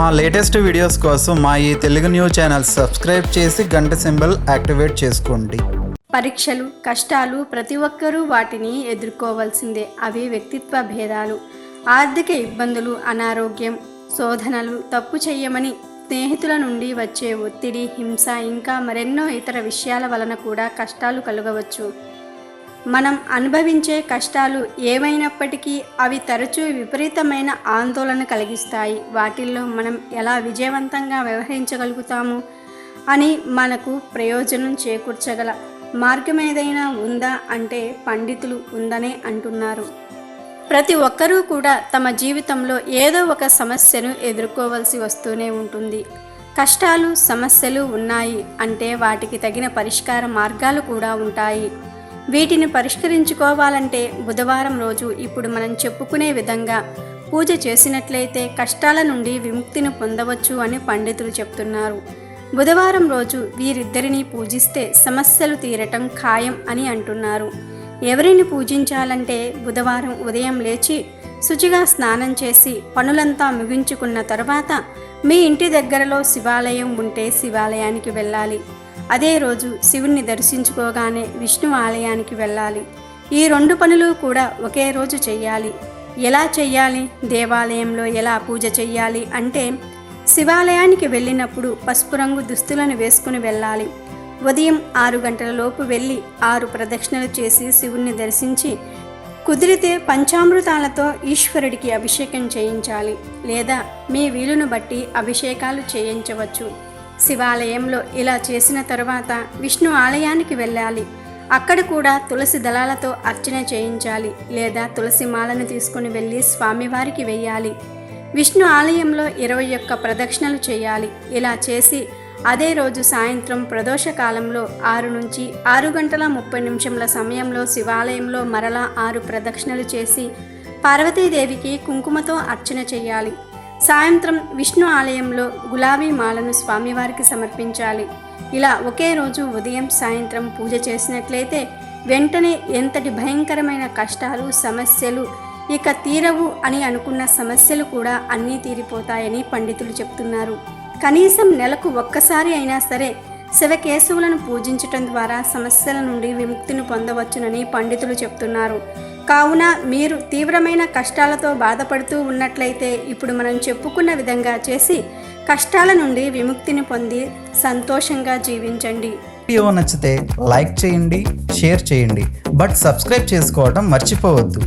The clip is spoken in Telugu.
మా లేటెస్ట్ వీడియోస్ కోసం మా ఈ తెలుగు న్యూస్ ఛానల్ సబ్స్క్రైబ్ చేసి గంట సింబల్ యాక్టివేట్ చేసుకోండి. పరీక్షలు కష్టాలు ప్రతి ఒక్కరూ వాటిని ఎదుర్కోవాల్సిందే. అవి వ్యక్తిత్వ భేదాలు ఆర్థిక ఇబ్బందులు అనారోగ్యం శోధనలు తప్పు చేయమని స్నేహితుల నుండి వచ్చే ఒత్తిడి హింస ఇంకా మరెన్నో ఇతర విషయాల వలన కూడా కష్టాలు కలగవచ్చు. మనం అనుభవించే కష్టాలు ఏమైనప్పటికీ అవి తరచూ విపరీతమైన ఆందోళన కలిగిస్తాయి. వాటిల్లో మనం ఎలా విజయవంతంగా వ్యవహరించగలుగుతాము అని మనకు ప్రయోజనం చేకూర్చగల మార్గం ఏదైనా ఉందా అంటే పండితులు ఉందనే అంటున్నారు. ప్రతి ఒక్కరూ కూడా తమ జీవితంలో ఏదో ఒక సమస్యను ఎదుర్కోవలసి వస్తూనే ఉంటుంది. కష్టాలు సమస్యలు ఉన్నాయి అంటే వాటికి తగిన పరిష్కార మార్గాలు కూడా ఉంటాయి. వీటిని పరిష్కరించుకోవాలంటే బుధవారం రోజు ఇప్పుడు మనం చెప్పుకునే విధంగా పూజ చేసినట్లయితే కష్టాల నుండి విముక్తిని పొందవచ్చు అని పండితులు చెప్తున్నారు. బుధవారం రోజు వీరిద్దరిని పూజిస్తే సమస్యలు తీరటం ఖాయం అని అంటున్నారు. ఎవరిని పూజించాలంటే బుధవారం ఉదయం లేచి శుచిగా స్నానం చేసి పనులంతా ముగించుకున్న తర్వాత మీ ఇంటి దగ్గరలో శివాలయం ఉంటే శివాలయానికి వెళ్ళాలి. అదే రోజు శివుణ్ణి దర్శించుకోగానే విష్ణు ఆలయానికి వెళ్ళాలి. ఈ రెండు పనులు కూడా ఒకే రోజు చెయ్యాలి. ఎలా చెయ్యాలి? దేవాలయంలో ఎలా పూజ చెయ్యాలి? అంటే శివాలయానికి వెళ్ళినప్పుడు పసుపు రంగు దుస్తులను వేసుకుని వెళ్ళాలి. ఉదయం ఆరు గంటల లోపు వెళ్ళి ఆరు ప్రదక్షిణలు చేసి శివుణ్ణి దర్శించి కుదిరితే పంచామృతాలతో ఈశ్వరుడికి అభిషేకం చేయించాలి. లేదా మీ వీలును బట్టి అభిషేకాలు చేయించవచ్చు. శివాలయంలో ఇలా చేసిన తరువాత విష్ణు ఆలయానికి వెళ్ళాలి. అక్కడ కూడా తులసి దళాలతో అర్చన చేయించాలి లేదా తులసి మాలను తీసుకుని వెళ్ళి స్వామివారికి వెయ్యాలి. విష్ణు ఆలయంలో ఇరవై ఒక్క ప్రదక్షిణలు చేయాలి. ఇలా చేసి అదే రోజు సాయంత్రం ప్రదోష కాలంలో ఆరు నుంచి ఆరు గంటల ముప్పై నిమిషంల సమయంలో శివాలయంలో మరలా ఆరు ప్రదక్షిణలు చేసి పార్వతీదేవికి కుంకుమతో అర్చన చేయాలి. సాయంత్రం విష్ణు ఆలయంలో గులాబీ మాలను స్వామివారికి సమర్పించాలి. ఇలా ఒకే రోజు ఉదయం సాయంత్రం పూజ చేసినట్లయితే వెంటనే ఎంతటి భయంకరమైన కష్టాలు సమస్యలు ఇక తీరవు అని అనుకున్న సమస్యలు కూడా అన్నీ తీరిపోతాయని పండితులు చెప్తున్నారు. కనీసం నెలకు ఒక్కసారి అయినా సరే శివకేశవులను పూజించటం ద్వారా సమస్యల నుండి విముక్తిని పొందవచ్చునని పండితులు చెప్తున్నారు. కావున మీరు తీవ్రమైన కష్టాలతో బాధపడుతూ ఉన్నట్లయితే ఇప్పుడు మనం చెప్పుకున్న విధంగా చేసి కష్టాల నుండి విముక్తిని పొంది సంతోషంగా జీవించండి. వీడియో నచ్చితే లైక్ చేయండి షేర్ చేయండి. బట్ సబ్స్క్రైబ్ చేసుకోవడం మర్చిపోవద్దు.